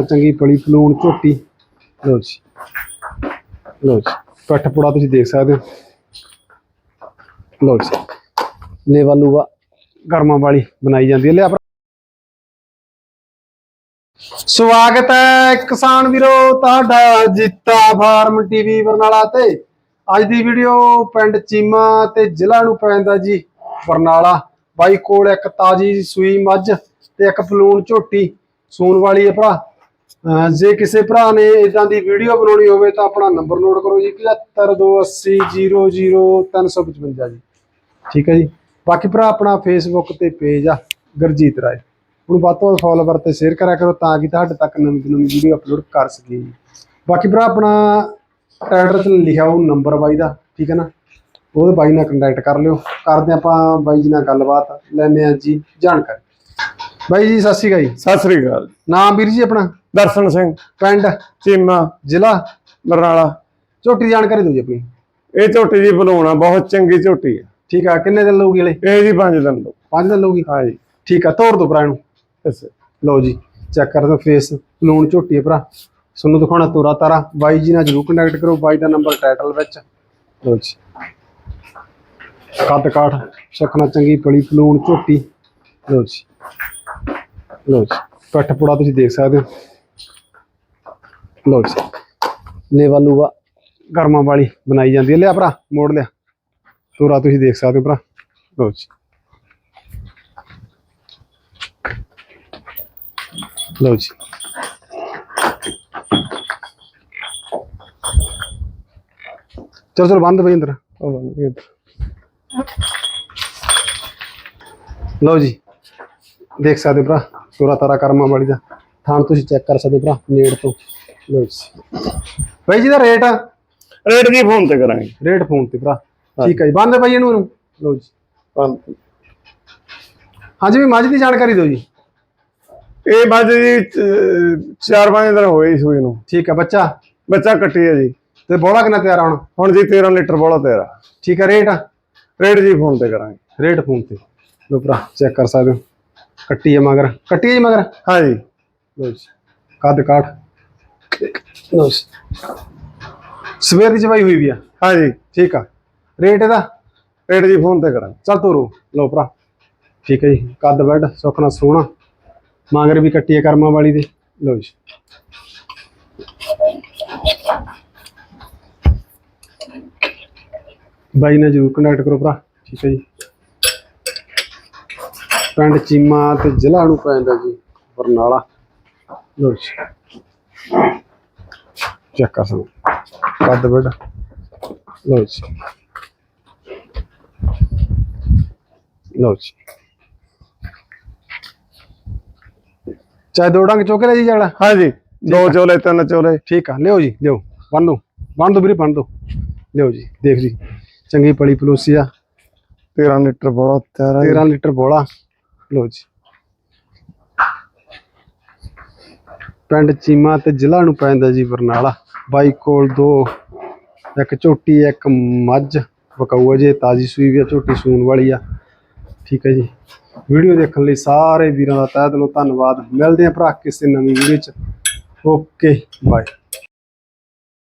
ਸੁੱਖਣਾ ਚੰਗੀ ਪਲੀ ਫਲੂਣ ਝੋਟੀ। ਲੋ ਜੀ। ਲੋ ਜੀ। ਪੱਠ ਪੁੜਾ ਤੁਸੀਂ ਦੇਖ ਸਕਦੇ ਹੋ। ਲੋ ਜੀ। ਲੇਵਾ ਲੂਵਾ ਗਰਮਾਂ ਵਾਲੀ ਬਣਾਈ ਜਾਂਦੀ ਹੈ। ਲਿਆ ਸਵਾਗਤ ਹੈ ਕਿਸਾਨ ਵੀਰੋ, ਤੁਹਾਡਾ ਜੀਤਾ ਫਾਰਮ ਟੀਵੀ ਬਰਨਾਲਾ ਤੇ। ਅੱਜ ਦੀ ਵੀਡੀਓ ਪਿੰਡ ਚੀਮਾ ਤੇ ਜ਼ਿਲ੍ਹਾ ਨੂੰ ਪੈਂਦਾ ਜੀ, ਬਰਨਾਲਾ। ਬਾਈ ਕੋਲ ਇੱਕ ਤਾਜੀ ਸੂਈ ਮੱਝ ਤੇ ਇੱਕ ਫਲੂਣ ਝੋਟੀ। ਸੂਣ ਵਾਲੀ ਹੈ ਭਰਾ। ਜੇ ਕਿਸੇ ਭਰਾ ਨੇ ਇਦਾਂ ਦੀ ਵੀਡੀਓ ਬਣਾਉਣੀ ਹੋਵੇ ਤਾਂ ਆਪਣਾ ਨੰਬਰ ਨੋਟ ਕਰੋ ਜੀ 7528000355 ਜੀ। ਠੀਕ ਹੈ ਜੀ। ਬਾਕੀ ਭਰਾ ਆਪਣਾ ਫੇਸਬੁੱਕ ਤੇ ਪੇਜ ਆ, ਗਰਜੀਤ ਰਾਏ। ਉਹਨੂੰ ਵੱਧ ਤੋਂ ਵੱਧ ਫੋਲੋਵਰ ਤੇ ਸ਼ੇਅਰ ਕਰਿਆ ਕਰੋ ਤਾਂ ਕਿ ਤੁਹਾਡੇ ਤੱਕ ਨਵੀਂ ਤੋਂ ਨਵੀਂ ਵੀਡੀਓ ਅਪਲੋਡ ਕਰ ਸਕੀਏ ਜੀ। ਬਾਕੀ ਭਰਾ ਆਪਣਾ ਟਾਈਟਲ ਤੇ ਲਿਖਿਆ ਉਹ ਨੰਬਰ ਬਾਈ ਦਾ, ਠੀਕ ਹੈ ਨਾ? ਉਹਦੇ ਬਾਈ ਨਾਲ ਕੰਟੈਕਟ ਕਰ ਲਿਓ। ਕਰਦੇ ਆਪਾਂ ਬਾਈ ਜੀ ਨਾਲ ਗੱਲਬਾਤ ਲੈਣੇ ਆ ਜੀ ਜਾਣਕਾਰੀ। ਬਾਈ ਜੀ ਸਤਿ ਸ਼੍ਰੀ ਅਕਾਲ ਜੀ। ਸਤਿ ਸ੍ਰੀ ਅਕਾਲ। ਨਾਮ ਵੀਰ ਜੀ ਆਪਣਾ? ਦਰਸ਼ਨ ਸਿੰਘ। ਪਿੰਡ? ਚੀਮਾ। ਜ਼ਿਲ੍ਹਾ? ਬਰਨਾਲਾ ਝੋਟੀ ਦੀ ਜਾਣਕਾਰੀ ਦਿਓ ਜੀ ਆਪਣੀ। ਇਹ ਝੋਟੀ ਜੀ ਬਣਾਉਣਾ ਬਹੁਤ ਚੰਗੀ ਝੋਟੀ ਹੈ ਠੀਕ ਆ ਕਿੰਨੇ ਦਿਨ ਲਊਗੀ ਹਲੇ? ਇਹ ਜੀ ਪੰਜ ਦਿਨ ਲੋ 5 ਦਿਨ ਲਊਗੀ? ਹਾਂ ਜੀ। ਠੀਕ ਆ ਤੋਰ ਦੋ ਭਰਾ ਇਹਨੂੰ। ਇਸ ਲਓ ਜੀ ਚੈੱਕ ਕਰ ਦੋ ਫੇਸ ਲੂਣ ਝੋਟੀ ਹੈ ਭਰਾ। ਤੁਹਾਨੂੰ ਦਿਖਾਉਣਾ ਤੋਰਾ ਤਾਰਾ। ਬਾਈ ਜੀ ਨਾਲ ਜਰੂਰ ਕੰਟੈਕਟ ਕਰੋ ਬਾਈ ਦਾ ਨੰਬਰ ਟਾਈਟਲ ਵਿੱਚ। ਲਓ ਜੀ। ਕੱਦ ਕਾਠ ਸੁੱਖਣਾ ਚੰਗੀ ਪਲੀ ਪਲੂਣ ਝੋਟੀ। ਲਓ ਜੀ। ਲਓ ਜੀ ਪੱਠ ਪੁੜਾ ਤੁਸੀਂ ਦੇਖ ਸਕਦੇ ਹੋ। ਲਓ ਜੀ ਲੇਵਾ ਲੂਵਾ ਗਰਮਾਂ ਵਾਲੀ ਬਣਾਈ ਜਾਂਦੀ ਹੈ। ਲਿਆ ਭਰਾ ਮੋੜ ਲਿਆ। ਤੋਰਾ ਤੁਸੀਂ ਦੇਖ ਸਕਦੇ ਹੋ ਭਰਾ। ਲਓ ਜੀ। ਲਓ ਜੀ। ਚਲੋ ਚਲੋ ਬੰਦ ਬਈ ਅੰਦਰ। ਉਹ ਬੰਦ ਹੀ ਅੰਦਰ। ਲਓ ਜੀ। ਦੇਖ ਸਕਦੇ ਹੋ ਭਰਾ। ਸੋਰਾ ਤਾਰਾ ਕਰਮਾ ਵਾਲੀ ਦਾ। ਥਾਂ ਤੁਸੀਂ ਚੈੱਕ ਕਰ ਸਕਦੇ ਭਰਾ ਨੇੜ ਤੋਂ। ਲਓ ਜੀ। ਬਾਈ ਜੀ ਦਾ ਰੇਟ ਆ ਰੇਟ ਜੀ ਫੋਨ ਤੇ ਕਰਾਂਗੇ? ਰੇਟ ਫੋਨ ਤੇ ਭਰਾ। ਠੀਕ ਹੈ ਜੀ। ਬੰਦ ਭਾਈ ਇਹਨੂੰ। ਲਓ ਜੀ। ਪੰਜ- ਹਾਂਜੀ ਵੀ ਮੱਝ ਦੀ ਜਾਣਕਾਰੀ ਦਿਓ ਜੀ। ਇਹ ਬਾਜ ਜੀ ਅਹ, ਚਾਰ ਪੰਜ ਦਿਨ ਹੋਏ ਸੂਈ ਨੂੰ। ਠੀਕ ਹੈ ਬੱਚਾ? ਬੱਚਾ ਕੱਟੀ ਹੈ ਜੀ। ਤੇ ਬੋਲਾ ਕਿੰਨਾ ਤਿਆਰ ਹੁਣ? ਹੁਣ ਜੀ 13 ਲੀਟਰ ਬੋਲਾ ਤੇਰਾ ਠੀਕ ਹੈ ਰੇਟ ਰੇਟ ਜੀ ਫੋਨ ਤੇ ਕਰਾਂਗੇ। ਰੇਟ ਫੋਨ ਤੇ। ਲੋ ਭਰਾ ਚੈੱਕ ਕਰ ਸਕਦੇ ਹੋ। ਕੱਟੀ ਹੈ ਮਗਰ। ਕੱਟੀ ਹੈ ਜੀ ਮਗਰ? ਹਾਂ ਜੀ ਲੋ ਜੀ। ਕੱਦ ਕਾਠ ਲੋ ਜੀ। ਸਵੇਰ ਦੀ ਚਵਾਈ ਹੋਈ ਵੀ ਆ? ਹਾਂ ਜੀ ਠੀਕ ਆ। ਰੇਟ ਇਹਦਾ? ਰੇਟ ਜੀ ਫੋਨ ਤੇ ਕਰਾਂਗੇ। ਚੱਲ ਤੋਰੋ ਲੋ ਭਰਾ। ਠੀਕ ਹੈ ਜੀ। ਕੱਦ ਬੈੱਡ ਸੁੱਖਣਾ ਸੋਹਣਾ। ਮਗਰ ਵੀ ਕੱਟੀ ਹੈ ਕਰਮਾਂ ਵਾਲੀ ਦੇ। ਲੋ ਜੀ। ਬਾਈ ਨਾਲ ਜਰੂਰ ਕੰਟੈਕਟ ਕਰੋ ਭਰਾ। ਠੀਕ ਹੈ ਜੀ। ਪਿੰਡ ਚੀਮਾ ਤੇ ਜ਼ਿਲ੍ਹਾ ਨੂੰ ਪੈਂਦਾ ਜੀ ਬਰਨਾਲਾ। ਲੋ ਜੀ। ਚੈੱਕ ਕਰ ਸਕਦੇ। ਕੱਦ ਬੈੱਡ ਲੋ ਜੀ। ਲਓ ਜੀ। ਚਾਹੇ ਦੋ ਡੰਗ ਚੋਕੇ ਲੈ ਜੀ ਜਗੜਾ ਹਾਂ ਜੀ ਦੋ ਚੋਲੇ ਤਿੰਨ ਚੋਲੇ। ਠੀਕ ਆ। ਲਿਓ ਜੀ ਲਿਓ। ਬੰਨ ਦੋ ਬੰਨ ਦੋ ਵੀਰੇ ਬੰਨ ਦੋ ਲਿਓ ਜੀ। ਦੇਖ ਜੀ। ਚੰਗੀ ਪਲੀ ਪਲੋਸੀ ਆ 13 ਲੀਟਰ ਬੋਲਾ ਤੇਰਾ 13 ਲੀਟਰ ਬੋਲਾ। ਲਓ ਜੀ। ਪਿੰਡ ਚੀਮਾ ਤੇ ਜ਼ਿਲ੍ਹਾ ਨੂੰ ਪੈਂਦਾ ਜੀ ਬਰਨਾਲਾ। ਬਾਈ ਕੋਲ ਦੋ, ਇੱਕ ਝੋਟੀ, ਇੱਕ ਮੱਝ। ਵਕਾਊ ਆ ਜੇ, ਤਾਜੀ ਸੂਈ ਵੀ ਆ, ਝੋਟੀ ਸੂਣ ਵਾਲੀ ਆ। ਠੀਕ ਹੈ ਜੀ। ਵੀਡੀਓ ਦੇਖਣ ਲਈ ਸਾਰੇ ਵੀਰਾਂ ਦਾ ਤਹਿ ਦਿਲੋਂ ਧੰਨਵਾਦ। ਮਿਲਦੇ ਆ ਭਰਾ ਕਿਸੇ ਨਵੀਂ ਵੀਡੀਓ ਚ। Okay, bye.